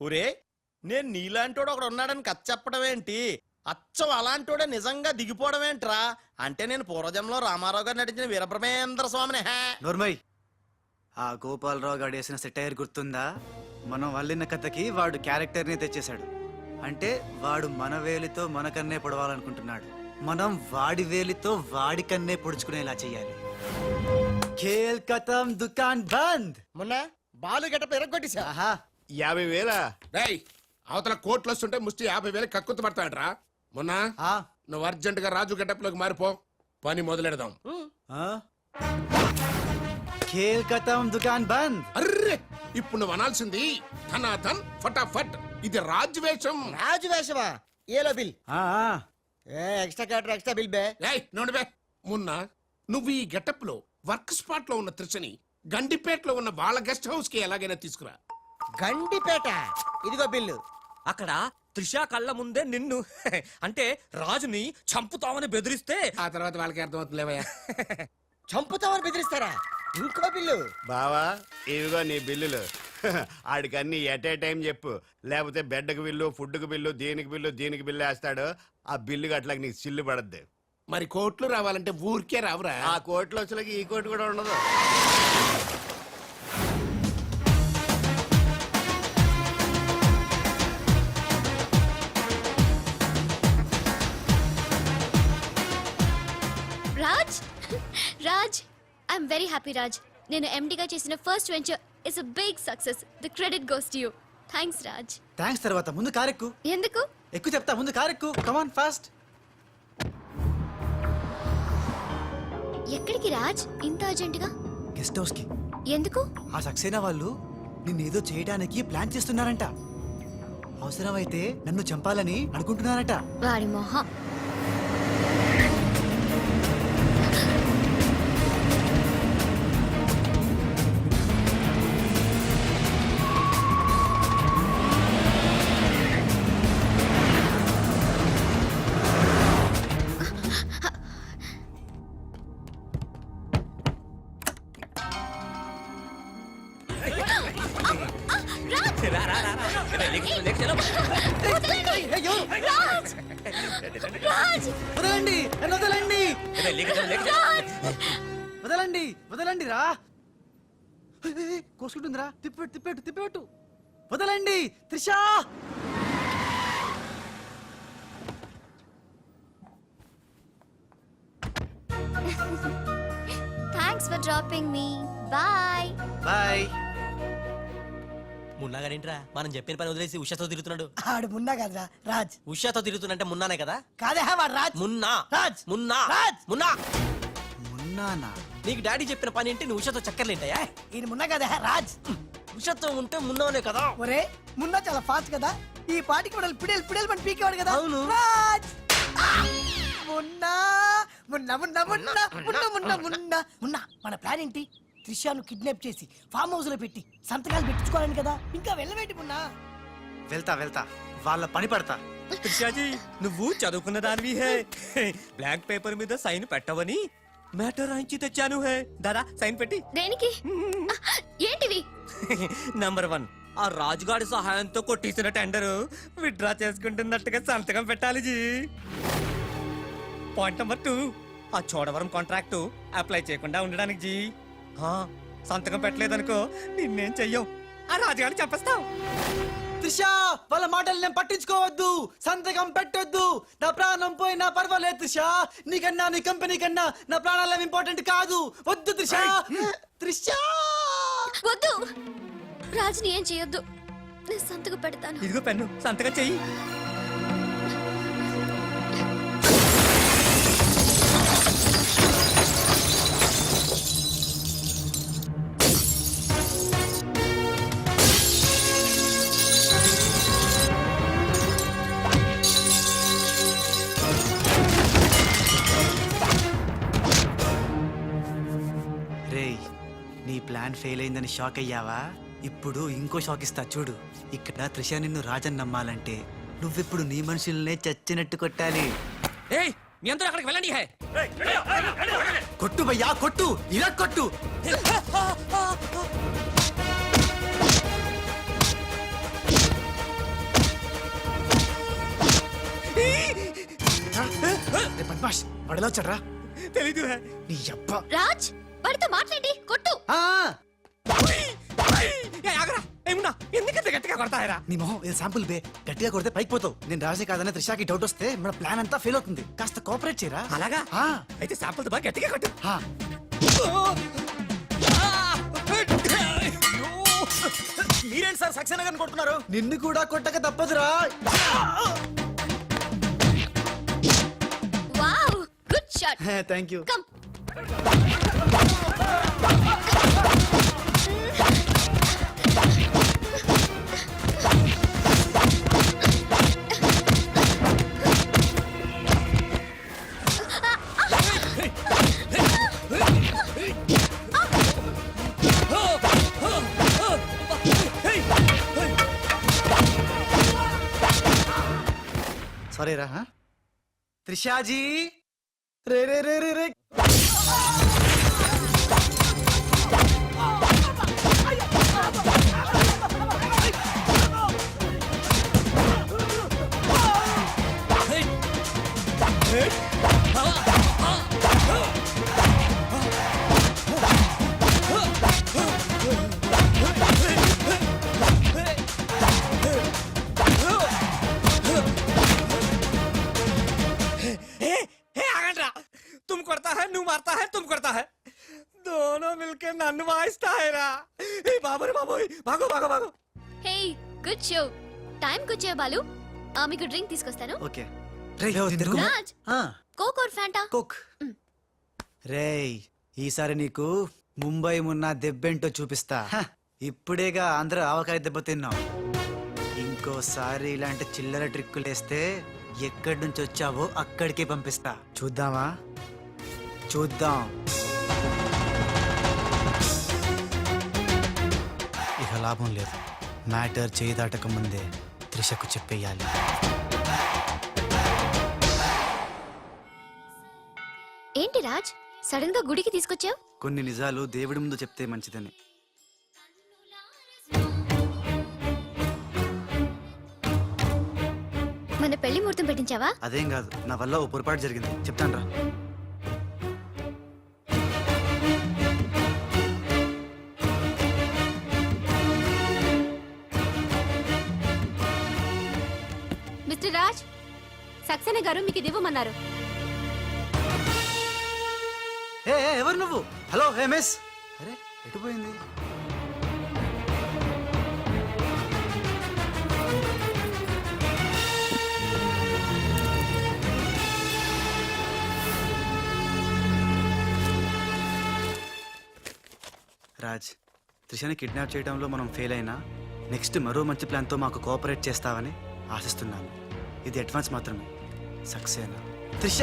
ఒరే నేను నీలాంటోడు ఒకడు ఉన్నాడని కథ చెప్పడం ఏంటి అచ్చం అలాంటోడే నిజంగా దిగిపోవడం ఏంట్రా అంటే నేను పూర్వజంలో రామారావు గారు నటించిన వీరబ్రహ్మేంద్ర స్వామిని హే. నోర్మయ్ ఆ గోపాలరావు గారు వేసిన సెటైర్ గుర్తుందా? మనం వల్లిన కథకి వాడు క్యారెక్టర్ని తెచ్చేశాడు. అంటే వాడు మన వేలితో మన కన్నే పొడవాలనుకుంటున్నాడు. మనం వాడి వేలితో వాడి కన్నే పొడుచుకునేలా చెయ్యాలి. ఖేల్ కథం దుకాన్ బంద్! మొన్న బాలు గెటప్ ఎరగొట్టేశా? ఆహా యాభై వేల? రేయ్ అవతల కోట్లు వస్తుంటే ముష్టి యాభై వేలు కక్కుతు పడతాడ్రా మొన్న ఆ, నువ్వు అర్జెంట్గా రాజు గెటప్లోకి మారిపో. పని మొదలెడదాం. ఆ? ఖేల్ కథం దుకాన్ బంద్. అర్రే ఇప్పుడు నువ్వు అనాల్సింది ధనాధన్ ఫటాఫట్. ఇది రాజు వేషం. రాజు వేషమా? ఏలో బిల్? ఆ, ఆ. ఏ ఎక్స్ట్రా క్యాటర్ ఎక్స్ట్రా బిల్ బే. ఏయ్ నోడిబే మున్న నువ్వు ఈ గెటప్లో వర్క్ స్పాట్లో ఉన్న త్రిషని గండిపేటలో ఉన్న వాళ్ళ గెస్ట్ హౌస్కి ఎలాగైనా తీసుకురా. గండిపేట. ఇదిగో బిల్లు. అక్కడ త్రిష కళ్ళ ముందే నిన్ను. అంటే రాజుని చంపుతామని బెదిరిస్తే. ఆ తర్వాత వాళ్ళకి అర్థమవుతుందిలేవయ్యా. చంపుతామని బెదిరిస్తారా? ఇంకో బిల్లు. బావా ఇవిగో నీ బిల్లులు. ఆడికి అన్ని ఎట్ ఏ టైం చెప్పు. లేకపోతే బెడ్కి బిల్లు ఫుడ్కి బిల్లు దీనికి బిల్లు దీనికి బిల్లు వేస్తాడు. ఆ బిల్లు అట్లాగ నీకు సిల్లు పడద్ది. మరి కోట్లు రావాలంటే ఊరికే రావురా. ఆ కోట్లు వచ్చలకి ఈ కోటి కూడా ఉండదు. ఐఎమ్ వెరీ హ్యాపీ రాజ్ నేను ఎండిగా చేసిన first venture is a big success the credit goes to you thanks Raj thanks తర్వాత ముందు కారెక్కు ఎందుకు? ఎక్కువ చెప్తా ముందు కారెక్కు కమాన్ ఫాస్ట్ ఎక్కడికి రాజ్ ఇంత అర్జెంటుగా గెస్ట్ హౌస్కి. ఎందుకు? ఆ సక్సేనా వాళ్ళు నిన్నేదో చేయడానికి ప్లాన్ చేస్తున్నారంట. అవసరమైతే నన్ను చంపాలని అనుకుంటున్నారట. వాడి మొహం. తిప్పెట్టు వదలండి Trisha! Thanks for dropping me bye bye Munna గారేంట్రా మనం చెప్పిన పని వదిలేసి ఉషాతో తిరుగుతున్నాడు. ఆడు మున్నా కదరా రాజ్. ఉషాతో తిరుగుతున్నంటే మున్నానే కదా? కాదే వాడు రాజ్. మున్నా. రాజ్. మున్నా. రాజ్. మున్నా. మున్నానా? నీకు డాడీ చెప్పిన పని ఏంటి? నువ్వు ఉషాతో చక్కర్లేంటాయా ఈయన మున్నా కదే రాజ్. ఉషాతో ఉంటే మున్నానే కదా. ఒరే మున్నా చాలా ఫాస్ట్ కదా. ఈ పాటికి మనల్ని పిడేలు పిడేలు మన పీకేవాడు కదా. అవును. మున్నా మున్నా మున్నా మున్నా మున్నా మున్నా మున్నా. మున్నా మన ప్లాన్ ఏంటి? త్రిషాను కిడ్నాప్ చేసి ఫామ్ హౌస్లో పెట్టి సంతకాలు పెట్టించుకోవాలని కదా. ఇంకా వెళ్ళవేంటి మున్నా? వెళ్తా వెళ్తా. వాళ్ళ పని పడతా. త్రిషాజీ నువ్వు చదువుకున్న దానివి హే. బ్లాక్ పేపర్ మీద సైన్ పెట్టవని మ్యాటర్ రాయించి తెచ్చాను హే. దాదా సైన్ పెట్టి. దేనికి? ఏంటివి? నంబర్ వన్ ఆ రాజుగాడి సహాయంతో కొట్టేసిన టెండర్ విత్డ్రా చేసుకుంటున్నట్టుగా సంతకం పెట్టాలి జీ. పాయింట్ నెంబర్ టూ ఆ చోడవరం కాంట్రాక్ట్ అప్లై చేయకుండా ఉండడానికి జీ. సంతకం పెట్టలేదనుకో నిన్నేం చెయ్యం? ఆ రాజుగాడిని చంపేస్తాం. త్రిషా వాళ్ళ మాటలు నేను పట్టించుకోవద్దు. సంతకం పెట్టొద్దు. నా ప్రాణం పోయినా పర్వాలేదు త్రిషా. నీకన్నా నీ కంపెనీ కన్నా నా ప్రాణాలు ఇంపార్టెంట్ కాదు. వద్దు త్రిషా. త్రిషా! వద్దు. రాజుని ఏం చేయొద్దు. నేను సంతకు పెడతాను. ఇదిగో పెన్ను సంతకం చెయ్యి. ఫెయిల్ అయిందని షాక్ అయ్యావా? ఇప్పుడు ఇంకో షాక్ ఇస్తా చూడు. ఇక్కడ త్రిష నిన్ను రాజన్ నమ్మాలంటే నువ్విప్పుడు నీ మనుషుల్నే చచ్చినట్టు కొట్టాలి. ఏయ్ మీ అక్కడికి వెళ్ళండి కొట్టు భయ్యా కొట్టు. ఇలా కొట్టు. పద్మాష్ పడలా తెలీదు రాజ్ వాడితో మాట్లాడి కొట్టు. ఏమున్నా ఎందుకంత గట్టిగా కొడతాయరా నీ మొహం ఇది శాంపుల్ బే. గట్టిగా కొడితే పైకి పోతావు. నేను రాజే కాదనే త్రిషాకి డౌట్ వస్తే మన ప్లాన్ అంతా ఫెయిల్ అవుతుంది. కాస్త కోఆపరేట్ చేయరా? అలాగా? ఆ, అయితే శాంపుల్ బాగా గట్టిగా కొట్టు. ఆ. మీరేంటి సార్ సక్సేనా గారిని కొడుతున్నారు? నిన్ను కూడా కొట్టక తప్పదురా. Wow good shot. Thank you come. Sorry రా హా? త్రిషాజీ రే రే రే రే రే ए, వచ్చే బాలు ఆ, మీకు డ్రింక్ తీసుకొస్తాను. ఓకే. రే నిన్ను- రాజ్ ఆ, కోక్ ఆర్ ఫ్యాంటా కుక్. రేయ్ ఈసారి నీకు ముంబై మున్న దెబ్బేంటో చూపిస్తా. ఇప్పుడేగా ఆంధ్ర ఆవకాయ దెబ్బ తిన్నాం. ఇంకోసారి ఇలాంటి చిల్లర ట్రిక్కులు వేస్తే ఎక్కడి నుంచి వచ్చావో అక్కడికే పంపిస్తా. చూద్దామా? చూద్దాం. ఇక లాభం లేదు. మ్యాటర్ చేయి దాటక ముందే త్రిషకు చెప్పేయాలి ఏంటి రాజ్? సడన్గా గుడికి తీసుకొచ్చావు? కొన్ని నిజాలు దేవుడి ముందు చెప్తే మంచిదని. మన పెళ్ళి ముహూర్తం పెట్టించావా? అదేం కాదు. నా వల్ల ఓ పొరపాటు జరిగింది. చెప్తాను రా మిస్టర్ రాజ్ సక్సేనా గారు మీకు ఇది ఇవ్వమన్నారు. ఏ ఏ, ఎవరు నువ్వు? Hello hey miss? అరే ఎటు పోయింది? రాజ్ త్రిషని కిడ్నాప్ చేయడంలో మనం ఫెయిల్ అయినా నెక్స్ట్ మరో మంచి ప్లాన్తో మాకు కోఆపరేట్ చేస్తావని ఆశిస్తున్నాను. ఇది అడ్వాన్స్ మాత్రమే. సక్సేనా త్రిష!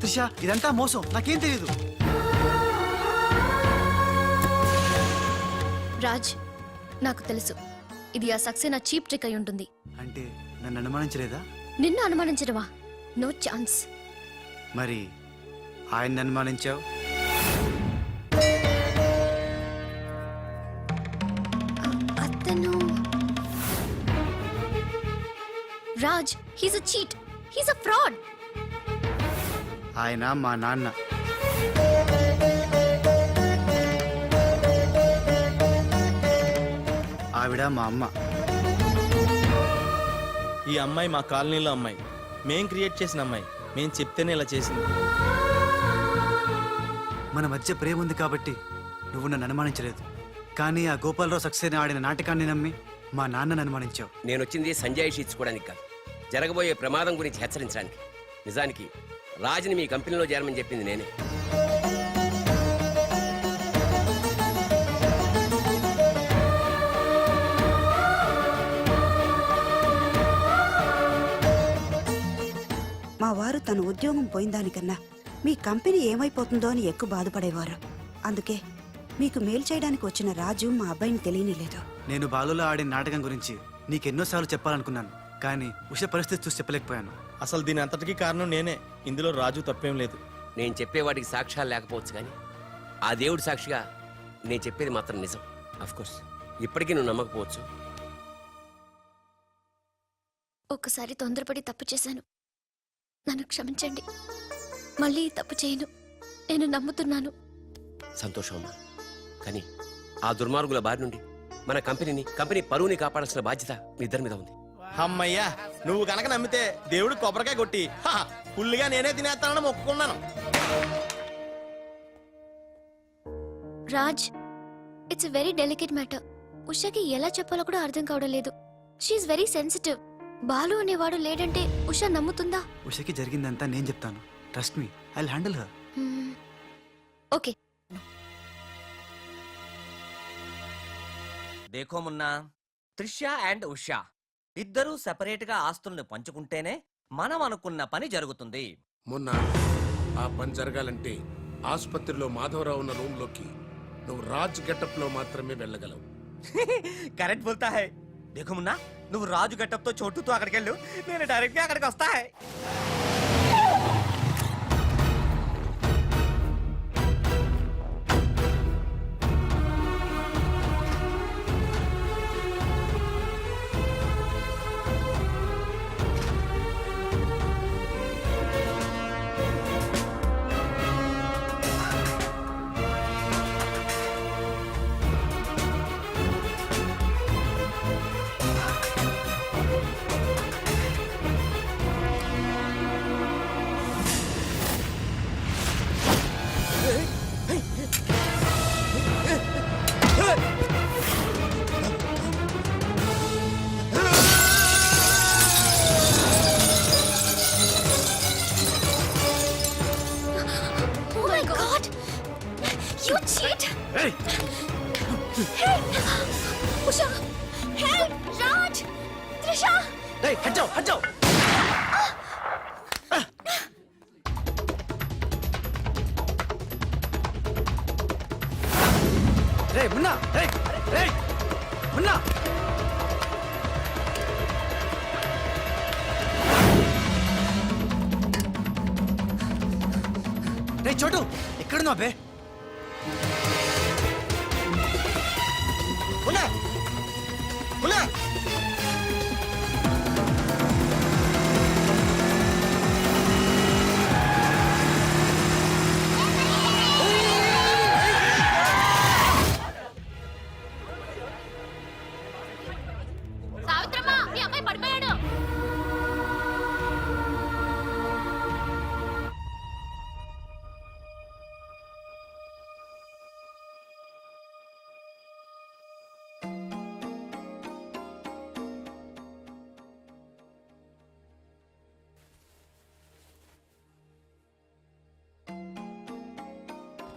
త్రిష ఇదంతా మోసం. నాకేం తెలియదు రాజ్ నాకు తెలుసు. ఇది ఆ సక్సేనా చీప్ ట్రిక్ అయి ఉంటుంది. అంటే నన్ను అనుమానించలేదా? నిన్ను అనుమానించడమా? No chance. మరి ఆయన్ని అనుమానించావు? అతను Raj he's a cheat. He's a fraud. ఆయన మా నాన్న. ఆవిడ మా అమ్మ. ఈ అమ్మాయి మా కాలనీలో అమ్మాయి. మేం క్రియేట్ చేసిన అమ్మాయి. మేం చెప్తేనే ఇలా చేసింది. మన మధ్య ప్రేమ ఉంది కాబట్టి నువ్వు నన్ను అనుమానించలేదు. కానీ ఆ గోపాలరావు సక్సేనా ఆడిన నాటకాన్ని నమ్మి మా నాన్నని అనుమానించావు. నేను వచ్చింది సంజయ్ ఇచ్చుకోవడానికి కాదు. జరగబోయే ప్రమాదం గురించి హెచ్చరించడానికి. నిజానికి రాజుని మీ కంపెనీలో చేరమని చెప్పింది నేనే. వారు తన ఉద్యోగం పోయిన దానికన్నా మీ కంపెనీ ఏమైపోతుందో అని ఎక్కువ బాధపడేవారు. అందుకే మీకు మేలు చేయడానికి వచ్చిన రాజు మా అబ్బాయిని తెలియనిలేదు. నేను బాలులో ఆడిన నాటకం గురించి నీకెన్నోసార్లు చెప్పాలనుకున్నాను కానీ ఉష పరిస్థితి చూసి చెప్పలేకపోయాను. అసలు దీని అంతటికీ కారణం నేనే. ఇందులో రాజు తప్పేం లేదు. నేను చెప్పేవాడికి సాక్ష్యాలు లేకపోవచ్చు కానీ ఆ దేవుడి సాక్షిగా నేను చెప్పేది మాత్రం నిజం. కోర్స్ ఇప్పటికీ నువ్వు నమ్మకపోవచ్చు. ఒక్కసారి తొందరపడి తప్పు చేశాను. నన్ను క్షమించండి. మళ్ళీ తప్పు చేయను. నేను నమ్ముతున్నాను. సంతోషం అమ్మా. కానీ ఆ దుర్మార్గుల బారి నుండి మన కంపెనీని కంపెనీ పరువుని కాపాడాల్సిన బాధ్యత మీ ఇద్దరి మీద ఉంది. అమ్మయ్యా నువ్వు కనుక నమ్మితే దేవుడు కొబ్బరికాయ కొట్టి హా, ఫుల్లుగా నేనే తినేస్తానని మొక్కుకున్నాను. Raj it's very delicate matter ఉషాకి ఎలా చెప్పాలో కూడా అర్థం కావడం లేదు. షీఈ్ వెరీ సెన్సిటివ్ బాలు అనేవాడు లేడంటే ఉషా నమ్ముతుందా? ఉషకి జరిగిందంతా నేను చెప్తాను. Trust me I handle her. Okay. Dekho Munna Trisha and Usha ఇద్దరూ సెపరేట్గా ఆస్తుల్ని పంచుకుంటేనే మనం అనుకున్న పని జరుగుతుంది. మొన్న ఆ పని జరగాలంటే ఆసుపత్రిలో మాధవరావు ఉన్న రూమ్లోకి నువ్వు రాజ్ గెటప్లో మాత్రమే వెళ్ళగలవు. కరెక్ట్ బోల్తా హై. దేఖో మున్నా నువ్వు రాజు గెటప్తో చోటుతో అక్కడికి వెళ్ళు నేను డైరెక్ట్గా అక్కడికి వస్తా. మున్నా మున్నా సావిత్రమ్మ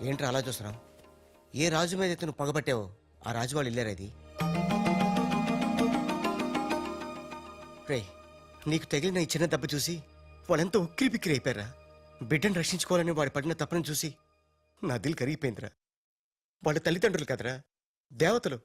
ఏంట్రా అలా చూస్తున్నావు? ఏ రాజు మీద అయితే నువ్వు పగబట్టావో? ఆ రాజు వాళ్ళు వెళ్ళారు అది రే నీకు తగిలిన ఈ చిన్న దెబ్బ చూసి వాళ్ళెంత ఉక్కిరి బిక్కిరి అయిపోయారా? బిడ్డను రక్షించుకోవాలని వాడు పడిన తప్పని చూసి నా దిల్ కరిగిపోయిందిరా. వాళ్ళ తల్లిదండ్రులు కదరా దేవతలు.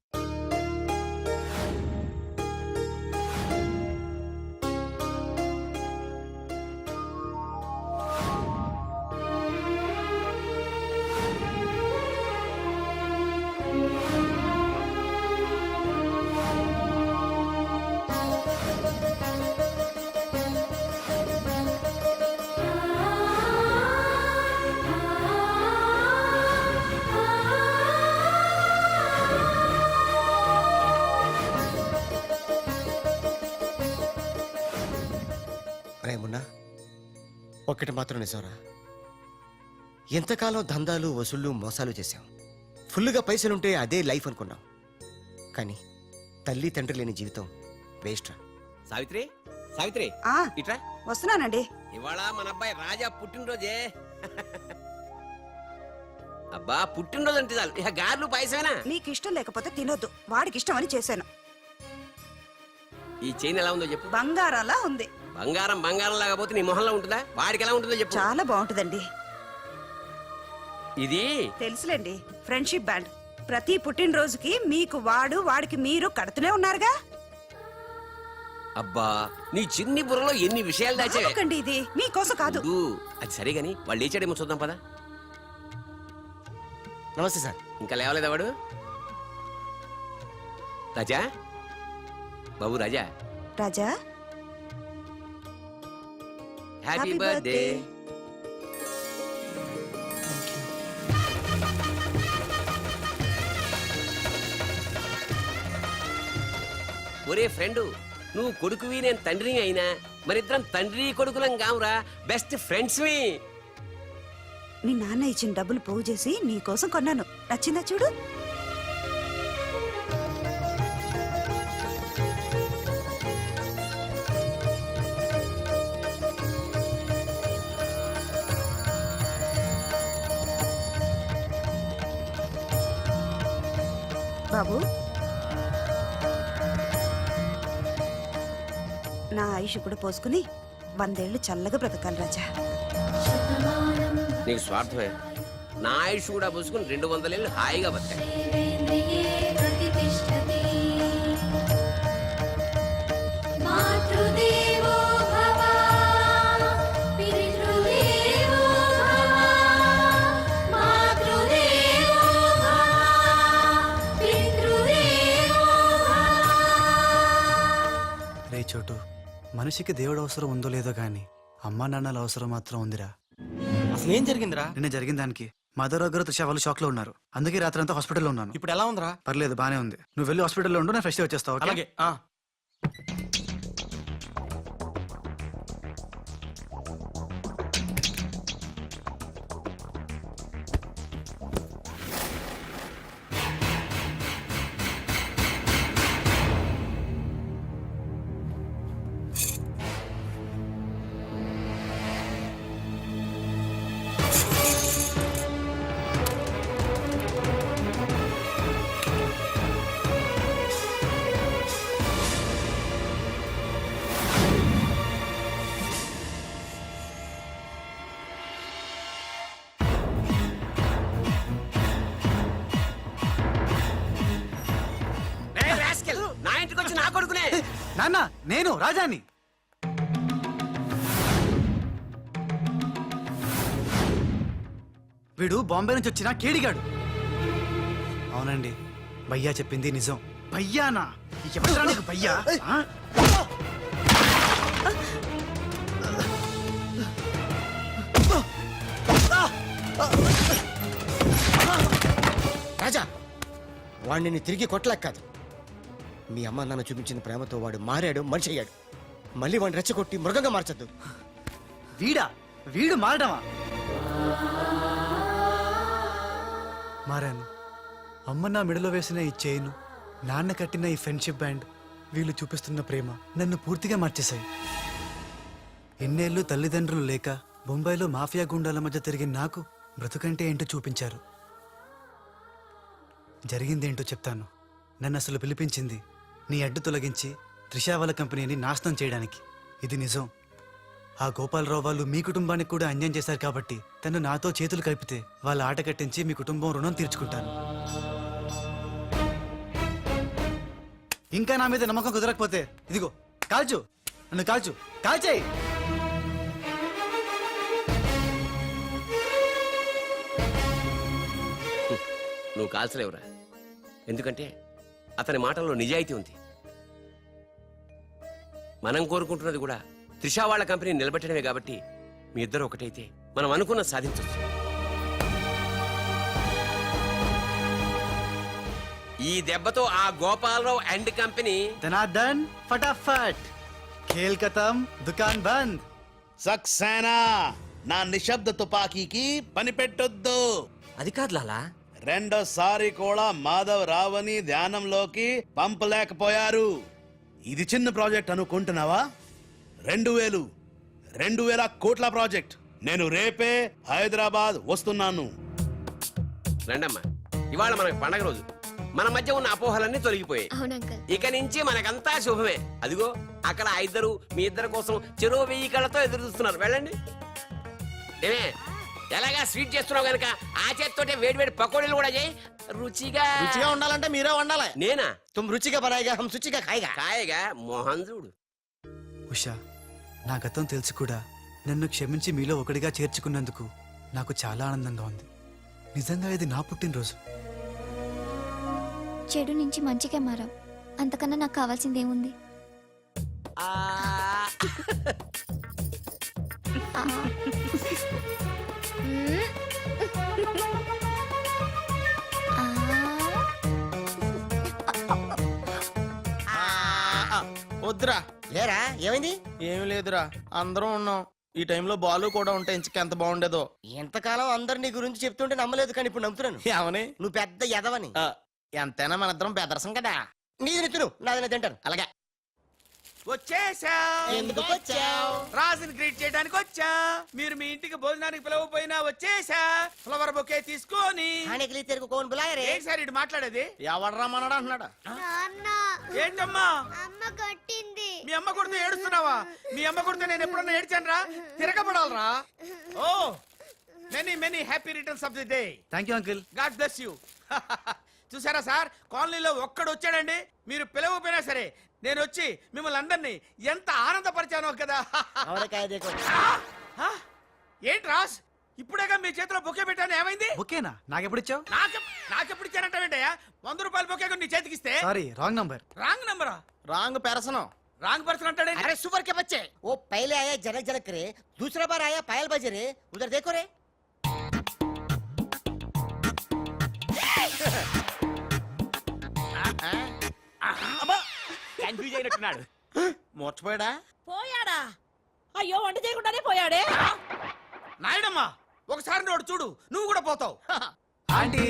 ఒక్కటి మాత్రం నిజంరా. ఎంతకాలం దందాలు వసూళ్ళు మోసాలు చేశాం. ఫుల్గా పైసలుంటే అదే లైఫ్ అనుకున్నాం. కానీ తల్లి తండ్రి లేని జీవితం వేస్ట్రా సావిత్రి సావిత్రి ఆ ఇట్రా. వస్తున్నానండి. ఇవాళ మన అబ్బాయి రాజా పుట్టినరోజే. అబ్బా పుట్టినరోజు అంటే చాలు. ఇక గార్లు పాయసమేనా? నీకు ఇష్టం లేకపోతే తినొద్దు. వాడికి ఇష్టం అని చేశాను. ఈ చైన్ ఎలా ఉందో చెప్పు. బంగారంలా ఉంది. బంగారం బంగారం లాగా పోతే నీ మొహంలో ఉంటుందా? వాడికి ఎలా ఉంటుందో చెప్పు. చాలా బాగుంటుందండి. ఇది? తెలుసులేండి ఫ్రెండ్షిప్ బ్యాండ్. ప్రతి పుట్టినరోజుకి మీకు వాడు వాడికి మీరు కడుతూనే ఉన్నారుగా? అబ్బా నీ చిన్ని బుర్రలో ఎన్ని విషయాలు దాచావే ఎందుకండి ఇది? మీకోసం కాదు. అది సరే గాని వాళ్ళు లేచాడేమో చూద్దాం పదా. నమస్తే సార్. ఇంకా లేవలేదా వాడు? రాజా? బాబు Raja? Raja? Happy birthday birthday. ఒరే ఫ్రెండ్ నువ్వు కొడుకువి నేను తండ్రిని అయినా మరిద్దరం తండ్రి కొడుకులం కావురా బెస్ట్ ఫ్రెండ్స్ మీ నాన్న ఇచ్చిన డబ్బులు పోగు చేసి నీకోసం కొన్నాను. నచ్చిందా చూడు? బాబు. నా ఆయుష్ కూడా పోసుకుని వందేళ్ళు చల్లగా బ్రతకాలి రాజా. నీకు స్వార్థమే. నా ఆయుష్ కూడా పూసుకుని రెండు వందలేళ్ళు హాయిగా బతికా మాతృదేవో చోటు. మనిషికి దేవుడు అవసరం ఉందో లేదో గాని అమ్మా నాన్నల అవసరం మాత్రం ఉందిరా. అసలు ఏం జరిగిందిరా? నిన్న జరిగిన దానికి మదర్ దగ్గర త్రిష వాళ్ళు షాక్లో ఉన్నారు. అందుకే రాత్రి అంతా హాస్పిటల్లో ఉన్నాను. ఇప్పుడు ఎలా ఉందిరా? పర్లేదు బానే ఉంది. నువ్వు వెళ్ళి హాస్పిటల్లో ఉండు నేను ఫ్రెష్ వచ్చేస్తావు? అలాగే ఆ. నేను రాజాని. వీడు బాంబే నుంచి వచ్చిన కేడిగాడు. అవునండి భయ్యా చెప్పింది నిజం. భయ్యానా? ఎవరా నీకు భయ్యా? ఆ? రాజా వాడిని తిరిగి కొట్టలేక కాదు. మీ అమ్మ నాన్న చూపించిన ప్రేమతో వాడు మారాడు మనిషి అయ్యాడు. మళ్ళీ వాడిని రెచ్చగొట్టి మృగంగా మార్చొద్దు. వీడా? వీడు మారడమా? మారాను. అమ్మ నా మెడలో వేసిన ఈ చైను నాన్న కట్టిన ఈ ఫ్రెండ్షిప్ బ్యాండ్ వీళ్ళు చూపిస్తున్న ప్రేమ నన్ను పూర్తిగా మార్చేశాయి. ఎన్నేళ్ళు తల్లిదండ్రులు లేక బొంబాయిలో మాఫియా గుండాల మధ్య తిరిగిన నాకు బ్రతుకంటే ఏంటో చూపించారు. జరిగిందేంటో చెప్తాను. నన్ను అసలు పిలిపించింది నీ అడ్డు తొలగించి త్రిషావల కంపెనీని నాశనం చేయడానికి. ఇది నిజం. ఆ గోపాలరావు వాళ్ళు మీ కుటుంబానికి కూడా అన్యాయం చేశారు కాబట్టి తను నాతో చేతులు కలిపితే వాళ్ళ ఆట కట్టించి మీ కుటుంబం రుణం తీర్చుకుంటాను. ఇంకా నా మీద నమ్మకం కుదరకపోతే ఇదిగో కాల్చు. నన్ను కాల్చు. కాల్చేయి. నువ్వు కాల్చలేవురా. ఎందుకంటే అతని మాటల్లో నిజాయితీ ఉంది. మనం కోరుకుంటున్నది కూడా త్రిషా వాళ్ళ కంపెనీ నిలబెట్టడమే కాబట్టి మీ ఇద్దరు ఒకటైతే మనం అనుకున్న సాధించవచ్చు ఈ దెబ్బతో ఆ గోపాలరావు అండ్ కంపెనీ ధనార్దన్ ఫటాఫట్. ఖేల్ కథం దుకాన్ బంద్. సక్సేనా! నా నిశ్శబ్ద తుపాకీకి పని పెట్టొద్దు అది కాదు లాలా. రెండోసారి కూడా మాధవ్ రావని ధ్యానంలోకి పంపలేకపోయారు. ఇది చిన్న ప్రాజెక్ట్ అనుకుంటున్నావా? రెండు వేలు రెండు వేల కోట్ల ప్రాజెక్ట్. నేను రేపే హైదరాబాద్ వస్తున్నాను. రండమ్మా ఇవాళ మనకి పండగ రోజు. మన మధ్య ఉన్న అపోహలన్నీ తొలగిపోయాయి. ఇక నుంచి మనకంతా శుభమే. అదిగో అక్కడ ఆ ఇద్దరు మీ ఇద్దరి కోసం చెరువు వెయ్యి కళ్ళతో ఎదురు చూస్తున్నారు. వెళ్ళండి. ఏమే ఎలాగా స్వీట్ చేస్తున్నావు గనక ఆ చేత్తోటే వేడి వేడి పకోడీలు కూడా చేయి. రుచిగా రుచిగా ఉండాలంటే మీరే వండాలి. నేనా? తుమ్ రుచిగా బనాయిగా హమ్ శుచిగా ఖాయిగా కాయగా? మోహన్ చూడు. ఉషా నా గతం తెలిసి కూడా. నన్ను క్షమించి మీలో ఒకటిగా చేర్చుకున్నందుకు నాకు చాలా ఆనందంగా ఉంది. నిజంగా ఇది నా పుట్టినరోజు. చెడు నుంచి మంచిగా మారాం అంతకన్నా నాకు కావాల్సింది ఏముంది. ఆ, వద్దురా. లేరా? ఏమైంది? ఏమి లేదురా. అందరం ఉన్నాం. ఈ టైంలో బాలు కూడా ఉంటే ఇంచుక ఎంత బాగుండేదో. ఎంతకాలం అందరు నీ గురించి చెప్తుంటే నమ్మలేదు కానీ ఇప్పుడు నమ్ముతున్నాను. ఏమని? నువ్వు పెద్ద ఎదవని ఎంతైనా మన ఇద్దరం బెదరసం కదా. నీది నెత్తును నాది తింటాను. అలాగే. వచ్చేసా ఎందుకు వచ్చావు? రాజుని గ్రీట్ చేయడానికి వచ్చా. మీరు మీ ఇంటికి భోజనానికి పిలవపోయినా వచ్చేసా ఫ్లవర్ బొకే తీసుకొని. హానికలి తెరుగు కోన్ బులాయరే. ఏంటి సార్ ఇటు మాట్లాడేది? ఎవడు రమ్మన్నాడు అంటున్నాడా? ఏంటమ్మా? అమ్మ కొట్టింది. మీ అమ్మ కొడితే ఏడుస్తున్నావా? మీ అమ్మ కొడితే నేను ఎప్పుడన్నా ఏడ్చాను రా తిరగబడాలరా? ఓ many many happy returns of the day thank you uncle God bless you చూసారా సార్ కాలనీలో ఒక్కడు వచ్చాడండి మీరు పిలవకపోయినా సరే నేను వచ్చి మిమ్మల్ని అందరినీ ఎంత ఆనందపరిచానో కదా అవరకాయ దేకో ఆ? ఏంటి రాస్ ఇప్పుడేగా మీ చేతిలో బొకే పెట్టాను ఏమైంది ఓకేనా నాకెప్పుడిచ్చావు నాకె నాకెప్పుడు ఇచ్చానంటావేంటయ్యా వంద రూపాయల బొకే కొని నీ చేతికి ఇస్తే సారీ రాంగ్ నంబర్ రాంగ్ నంబరా రాంగ్ పెరసనం రాంగ్ పర్సన్ అంటాడే अरे सुपर के बच्चे वो पहले आया जनक जनक रे दूसरा बार आया पायल बजे रे उधर देखो रे కన్ఫ్యూజ్ అయినట్టున్నాడు. మర్చిపోయాడా? పోయాడా? అయ్యో వంట చేయకుండానే పోయాడే. నాయుడమ్మా ఒకసారి నోడు చూడు నువ్వు కూడా పోతావు. ఆంటీ.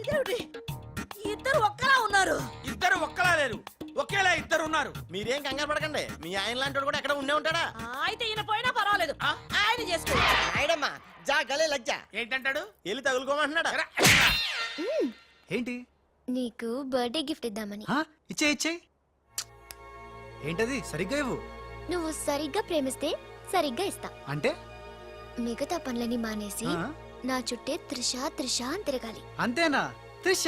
ఇదేమిటి? ఇద్దరు ఒక్కలా ఉన్నారు. ఇద్దరు ఒక్కలా లేరు. ఒకేలా ఇద్దరు ఉన్నారు. మీరేం కంగారు పడకండి. మీ ఆయన లాంటి కూడా ఎక్కడ ఉండే ఉంటాడా? అయితే ఈయన పోయినా పర్వాలేదు. ఆయన చేసుకో. నాయడమ్మా జా గలే లజ్జా. ఏంటంటాడు? వెళ్ళి తగులుకోమంటున్నాడా? ఏంటి? నీకు బర్త్డే గిఫ్ట్ ఇద్దామని? ఇచ్చే ఇచ్చే. ఏంటది? సరిగ్గా ఇవ్వు. నువ్వు సరిగ్గా ప్రేమిస్తే సరిగ్గా ఇస్తా. అంటే? మిగతా పనులని మానేసి ఆ? నా చుట్టే త్రిష త్రిష అని తిరగాలి. అంతేనా? త్రిష!